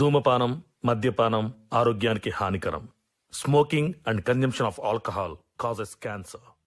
ధూమపానం మద్యపానం ఆరోగ్యానికి హానికరం. Smoking and consumption of alcohol causes cancer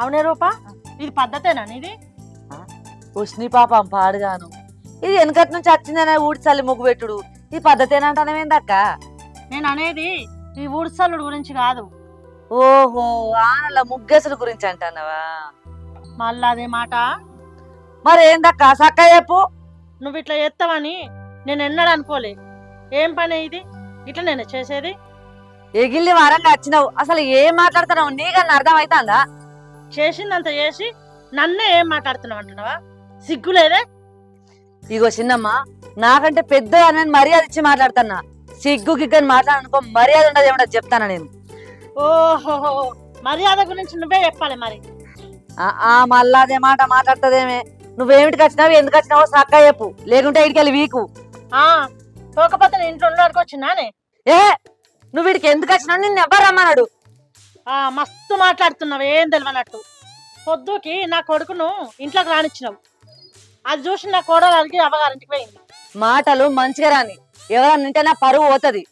అవునే రూపా? ఇది పద్ధతేనా నీది? ఉష్ని పాపం పాడుగాను. ఇది వెనకటి నుంచి వచ్చిందనే ఊడి చల్లి ముగ్గు పెట్టుడు. ఈ పద్ధతేనంటానేందక్క నేను అనేది ఈ ఊడ్సల్లుడు గురించి కాదు. ఓహో ఆనల ముగ్గెసుడు గురించి అంటున్నావా మళ్ళా అదే మాట? మరి ఏందక్క? సక్క చెప్పు. నువ్వు ఇట్లా చేస్తావని నేను ఎన్నడూ అనుకోలే. ఏం పని ఇది? ఇట్లా నేను చేసేది? ఎగిల్లి వారంగా వచ్చినావు. అసలు ఏం మాట్లాడుతున్నావు? నీకన్నా అర్థం అవుతుందా చేసిందంత చేసి నన్నే ఏం మాట్లాడుతున్నావు అంటున్నావా? సిగ్గులేదే ఇగో చిన్నమ్మ నాకంటే పెద్ద అని మర్యాద ఇచ్చి మాట్లాడుతున్నా. సిగ్గు గిగ్గని మాట్లాడనుకో మర్యాద ఉండదు ఏమన్నా చెప్తానా నేను? ఓహో మర్యాద గురించి నువ్వే చెప్పాలి మరి. ఆ, మళ్ళా అదే మాట మాట్లాడుతుందేమే. నువ్వేమిటికి వచ్చినావు ఎందుకు వచ్చినావో సక్క చెప్పు. లేకుంటే ఇటుకెళ్ళి వీకు. ఆ పోకపోతే ఇంట్లో ఉండడానికి వచ్చినానే ఏ నువ్వు వీడికి ఎందుకు వచ్చినావు? నిన్ను ఎవ్వరు రమ్మన్నాడు మస్తు మాట్లాడుతున్నావు ఏం తెలియనట్టు పొద్దుకి నా కొడుకును ఇంట్లోకి రానిచ్చినావు. అది చూసి నా కోడలు అడిగి అవ్వగారింటికి పోయింది. మాటలు మంచిగా రాని. ఎవరన్నా నింటే నా పరువు పోతుంది.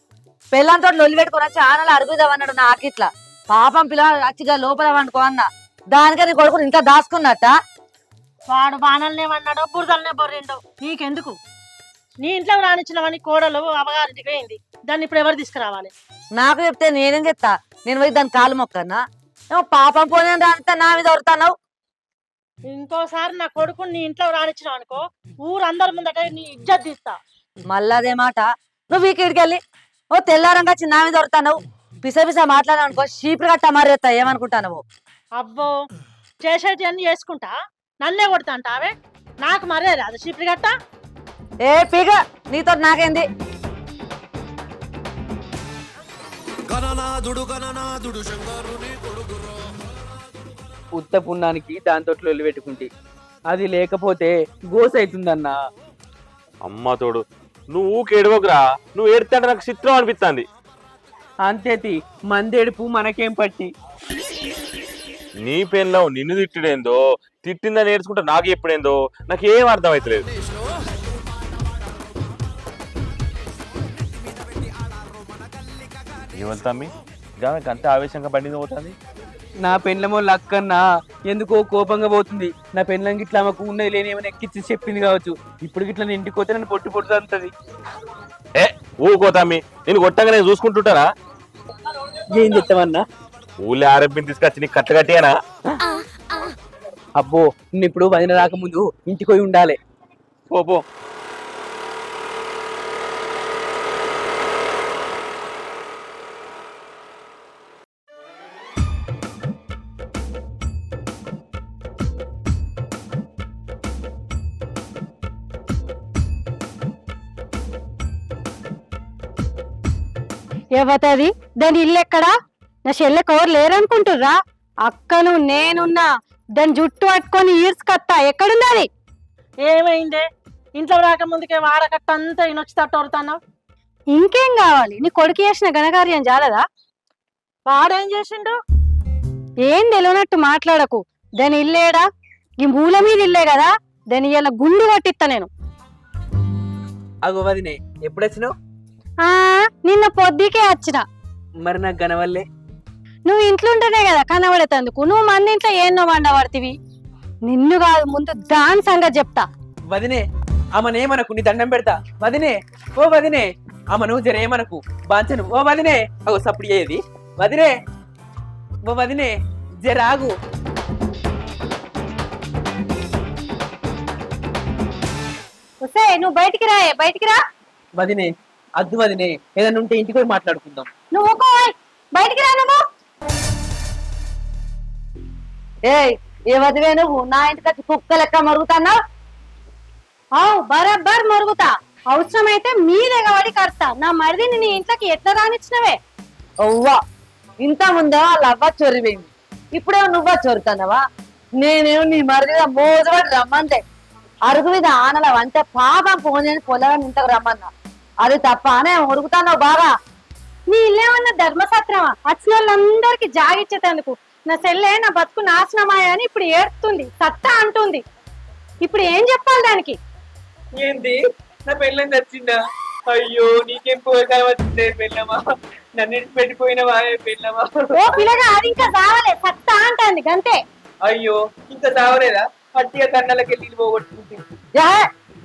పెళ్ళంతో లొల్లి పెట్టుకుని వచ్చి ఆనలు అరుగుదామన్నాడు నా ఆకిట్లా. పాపం పిల్లలు అచ్చిగా లోపల వండుకో అన్న. దానికని కొడుకుని ఇంట్లో దాచుకున్నట్ట? వాడు బాణల్నే వన్నాడో బురదలనే బొర్రిండో నీకెందుకు? నీ ఇంట్లోకి రానిచ్చినవని కోడలు అవ్వగారింటికి పోయింది. దాన్ని ఇప్పుడు ఎవరు తీసుకురావాలి? నాకు చెప్తే నేనేం చెప్తా? నేను పోయి దాని కాలు మొక్కన్నా ఏమో పాపం పోనీ అంతా నా మీద వరుతున్నావు ఇంకోసారి నా కొడుకుని నీ ఇంట్లో రానిచ్చినావు అనుకో ఊరందరి ముందట నీ ఇజ్జత్ తీస్తా. మళ్ళీ అదే మాట. నువ్వు వీకిడికి వెళ్ళి ఓ తెల్లారంగా వచ్చి నా మీద వరుతున్నావు పిస పిస మాట్లాడాను అనుకో చీపురు గట్ట మారేస్తా అబ్బో చేసేటి అన్ని చేసుకుంటా? నన్నే కొడతా అంటావే? నాకు మరే రాదు చీపురు గట్ట ఏ పీగ నీతో నాకేంది? గణనాథుడు గణనాథుడు శంకరుని కొడుకురో. ఉత్త దాంతో లొల్లి పెట్టుకుంటే. అది లేకపోతే గోస అవుతుందన్నా. అమ్మ తోడు నువ్వు ఊకేడవకురా నువ్వు ఏడితే నాకు చిత్రం అనిపిస్తుంది అంతేతి మందేడుపు మనకేం పట్టి నీ పెన్లో నిన్ను తిట్టుడేందో తిట్టిందని నేర్చుకుంటే నాకు ఎప్పుడేందో నాకు ఏం ఏమంత గామెకి అంత ఆవేశంగా బండి పోతుంది? నా పెండ్లమో లక్కన్నా ఎందుకో కోపంగా పోతుంది. నా పెండ్లం గిట్లా ఆమెకు ఉన్నది లేని ఏమైనా ఎక్కిచ్చి చెప్పింది కావచ్చు. ఇప్పుడు గిట్లా నేను ఇంటికి పోతే నన్ను పొట్టు పొట్టు ఏ ఊకో తమ్మి. నేను కొట్టంగా నేను చూసుకుంటుంటానా? ఏం చెప్తామన్నా ఊళ్ళో ఆరోగ్యం తీసుకొచ్చి నీకు కట్ట కట్టియానా? అబ్బో నేను ఇప్పుడు వదిన రాకముందు ఇంటికి పోయి ఉండాలి. పో. ఎవతది? దాని ఇల్లు ఎక్కడా నా చెల్లెకి ఎవరు లేరనుకుంటుర్రా? అక్కను నేనున్నా. దాని జుట్టు పట్టుకొని ఈడ్చుకత్తా. ఎక్కడున్నది? ఏమైందే? ఇంట్లో రాకముందుకే వాడకట్ట అంతా ఇనొచ్చి తట్టోరుతున్నావు ఇంకేం కావాలి? నీ కొడుకు చేసిన ఘనకార్యం చాలదా వాడేం చేసిండు? ఏం తెలియనట్టు మాట్లాడకు. దాని ఇల్లేడా? ఈ మూల మీద ఇల్లే కదా? దాని ఇలా గుండు కొట్టిస్తా నేను. అగో వదినే ఎప్పుడు వచ్చినావు ఆ నిన్న పొద్దుకే వచ్చిన. మరి నాకు గనవల్లే నువ్వు ఇంట్లో ఉంటేనే కదా కనబడేతందుకు. నువ్వు మన ఇంట్లో ఏన్నో వండబడుతుంది నిన్ను కాదు ముందు దాని సంగతి చెప్తా. వదినే ఆమెనేమనకు నీ దండం పెడతా. వదినే ఓ వదినే ఆమెను జరేమనకు? బాంచను. ఓ వదినే అగో సప్పుడు అయ్యేది వదినే ఓ వదినే జరాగు. వస్తే నువ్వు బయటికి రాయే బయటికి రా. వదినే. అద్దు వదినే ఏదైనా ఉంటే ఇంటికి పోయి మాట్లాడుకుందాం. నువ్వు. బయటికి రా నువ్వు. ఏయ్ ఏ వదివే నువ్వు? నా ఇంటికి కుక్క లెక్క మరుగుతున్నావు అవు బరాబర్ మరుగుతా. అవసరమైతే మీదే వాడి కడతా. నా మరిదిని నీ ఇంట్లోకి ఎట్లా రానిచ్చినవే? అవ్వా ఇంత ముందే వాళ్ళు అవ్వ చొరిపోయింది ఇప్పుడేమో నువ్వా చొరుతున్నావా నేనేమో నీ మరిదిగా మోజుబడి రమ్మంతే అరుగు మీద ఆనల అంటే పాపం ఫోన్ చేయని పొలం ఇంతకు రమ్మన్నా. అది తప్ప అనే ఉరుకుతున్నావు బాగా నీ ఇల్లేమన్నా ధర్మసత్రమా వచ్చిన వాళ్ళందరికి జాగిచ్చేటందుకు. నా చెల్లె నా బతుకు నాశనమాయ అని ఇప్పుడు ఏడుతుంది సత్తా అంటుంది. ఇప్పుడు ఏం చెప్పాలి దానికి? ఏంది? నా పెళ్ళని నచ్చిందా? అయ్యో నీకేం పోయకాయ వచ్చిందే పెళ్ళమా? నన్ను పెట్టిపోయినవా పెళ్ళమా? ఓ పిల్లగా అది ఇంకా చావలే సత్తా అంటుంది గంతే. అయ్యో ఇంకా తావలేదా పట్టిగా కన్నలకి వెళ్ళి పోగొట్టుకుంటుంది ఏ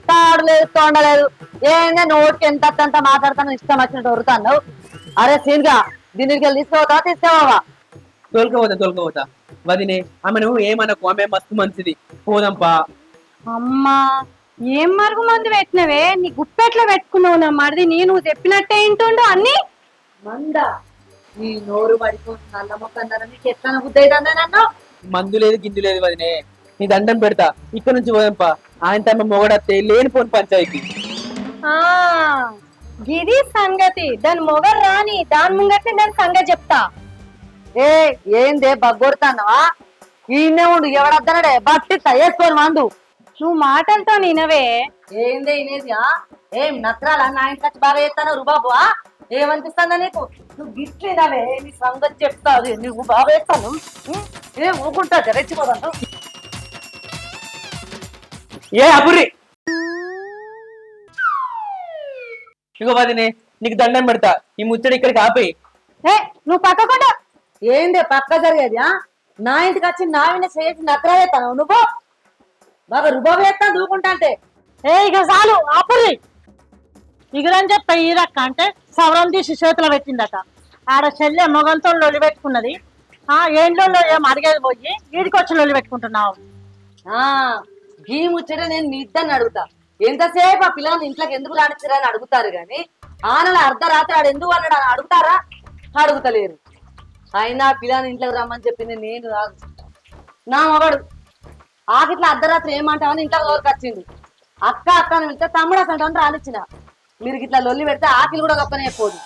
తాడు లేదు తోండలేదు ఏందే నోటికి ఎంత అంత మాట్లాడతాను ఇష్టం వచ్చినట్టు ఉరుతాను అరే సీన్గా దీనికి వెళ్ళి తీసుకోవతా తీసుకోవా తోలుకపోతా తోలుకపోతా. వదినే ఆమెను ఏమనకు? ఆమె మస్తు మంచిది. పోదాంపా. అమ్మా ఏం మరుగు మందు పెట్టినవే? నీ గుప్పెట్లో పెట్టుకున్నావు నా మరిది. నీ నువ్వు చెప్పినట్టే ఇంటుండు అన్ని? మంద నీ నోరు పడిపోతుంది నల్ల మొక్క అన్నారా నీకు ఎట్లా బుద్ధి అయితే నన్ను? మందు లేదు గిందు లేదు వదినే. నీ దండం పెడతా. ఇక్కడ నుంచి పోదాంపా. ఆయన తమ మొగడత్తే లేనిపోని పంచాయతీ. గిది సంగతి. దాని మొగరు రాని దాని ముంగట్నే దాని సంగతి చెప్తా. ఏ ఏందే బగ్గొడతానవా? ఈయనే ఉండు ఎవడద్దనడే? బట్టి వేసుకొని మందు నువ్వు మాటలతో నినవే. ఏందే ఇనేది ఆ? ఏం నత్రాలా? నా ఇంటి వచ్చి బాగా చేస్తాను రుబాబు ఆ? ఏమనిపిస్తుందా నీకు? నువ్వు గిట్లేదావే నీ సంగతి చెప్తావు నువ్వు బాగా వేస్తాను ఏం ఊకుంటా రెచ్చిపోతాను ఏ అపురి ఇగో వదినే నీకు దండం పెడతా. ఈ ముచ్చడి ఇక్కడికి ఆపేయి. ఏ నువ్వు పక్కకుండా ఏందే పక్క జరిగేది ఆ? నా ఇంటికి వచ్చి నా విన చేసి చేస్తాను నువ్వు? బాగా రుబాబు చేస్తాను దూకుంటా అంటే. ఏ ఇక చాలు ఆపుర్రి. ఇగురని చెప్పి ఈరక్క అంటే సవరం తీసి చేతిలో పెట్టిందట. ఆడ చెల్లె మొగంతో లొల్లి పెట్టుకున్నది. ఆ ఏండ్లో ఏం అడిగేది పోయి వీడికి వచ్చి లొల్లి పెట్టుకుంటున్నావు. ఆ గీ ముచ్చట నేను మీ ఇద్దరిని అడుగుతా. ఎంతసేపు ఆ పిల్లల్ని ఇంట్లోకి ఎందుకు రానిచ్చిరా అని అడుగుతారు గాని ఆనల అర్ధరాత్రి ఆడు ఎందుకు అన్నాడు అని అడుగుతారా? అడుగుతలేరు. అయినా పిల్లని ఇంట్లోకి రమ్మని చెప్పింది నేను కాదు. నా మొగడు. ఆకిట్లా అర్ధరాత్రి ఏమంటావని ఇంట్లో ఎవరికి వచ్చింది? అక్క అక్క అని వెళ్తే తమ్ముడు అసలు రానిచ్చిన. మీరు ఇట్లా లొల్లి పెడితే ఆకిలి కూడా గొప్పనే పోదు.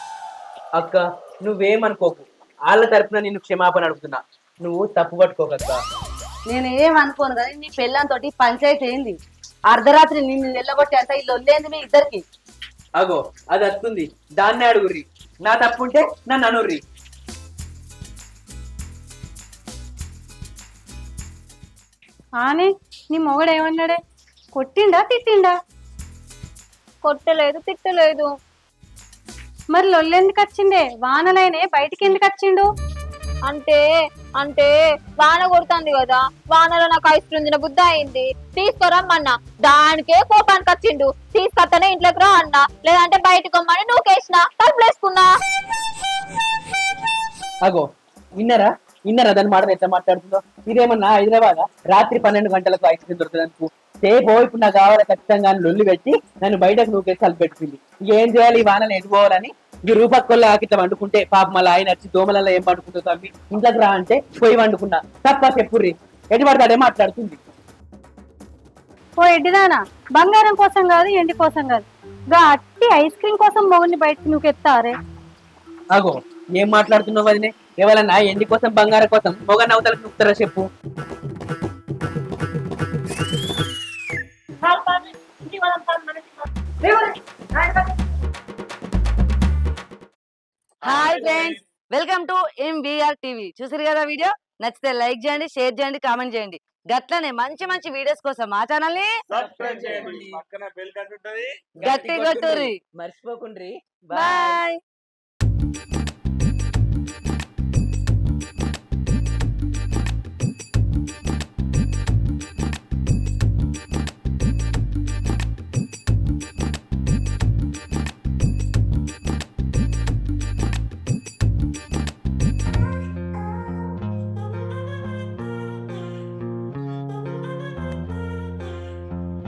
అక్క నువ్వేమనుకోకు. వాళ్ళ తరపున నిన్ను క్షమాపణ అడుగుతున్నా. నువ్వు తప్పు పట్టుకోకక్క నేను ఏం అనుకోను కానీ నీ పెళ్ళంతోటి పంచాయతీ ఏంది? అర్ధరాత్రి నిన్ను నిల్లగొట్టి అంత ఈ లొల్లేంది మీ ఇద్దరికి. అగో అది వస్తుంది దాన్నే అడుగుర్రి. నా తప్పు ఉంటే నన్ను అనుర్రి. ఆనే నీ మొగడు ఏమన్నాడే? కొట్టిండా తిట్టిండా? కొట్టలేదు తిట్టలేదు. మరి లొల్లెందుకు వచ్చిందే? వానలైనే బయటికి ఎందుకు వచ్చిండు? అంటే అంటే వాన కొడుతుంది కదా వానలో నాకు ఐస్ క్రీమ్ తిన బుద్ధి అయింది. తీసుకురమ్మన్నా. దానికే కోపానికి వచ్చిండు. తీసుకొస్తేనే ఇంట్లోకి రా అన్నా. లేదంటే బయటకు రమ్మని నూకేసిన. తలుపులేసుకున్నా అగో విన్నారా? విన్నారా దాని మాట ఎట్లా మాట్లాడుతుందో? ఇదేమన్నా హైదరాబాద్? రాత్రి పన్నెండు గంటలకు ఐస్ క్రీమ్ దొరుకుతుంది సేపు ఇప్పుడు నాకు కావాలి ఖచ్చితంగా అని లొల్లి పెట్టి నన్ను బయటకు నూకేసి కలిపి పెట్టుకుంది. ఇక ఏం చేయాలి? ఈ వానలు ఎటు పోవాలని ఈ రూపక్కొల్ల ఆకిట్లా వండుకుంటే పాప మళ్ళీ ఆయన వచ్చి దోమలలో ఏం వండుకుంటూ తమ్మి ఇంట్లోకి రా అంటే పోయి వండుకున్నా తప్ప చెప్పుర్రి. ఎటు పడతాడే మాట్లాడుతుంది ఓ ఎడ్డిదానా బంగారం కోసం కాదు ఎండి కోసం కాదు. గా అట్టి ఐస్ క్రీమ్ కోసం మొగుడిని బయటికి నువ్వు ఎత్తారే అగో ఏం మాట్లాడుతున్నావు వదినే? ఎవరన్నా ఎండి కోసం బంగారం కోసం మొగ నవతలకు నొక్కుతారా చెప్పు? Hi friends welcome to MVR TV చూసారు కదా వీడియో? నచ్చితే లైక్ చేయండి షేర్ చేయండి కామెంట్ చేయండి. గట్లనే మంచి మంచి వీడియోస్ కోసం మా ఛానల్ని సబ్స్క్రైబ్ చేయండి. పక్కన బెల్ కట్టుంటది గట్టి కొట్టుర్రి. మర్చిపోకుండ్రి. బాయ్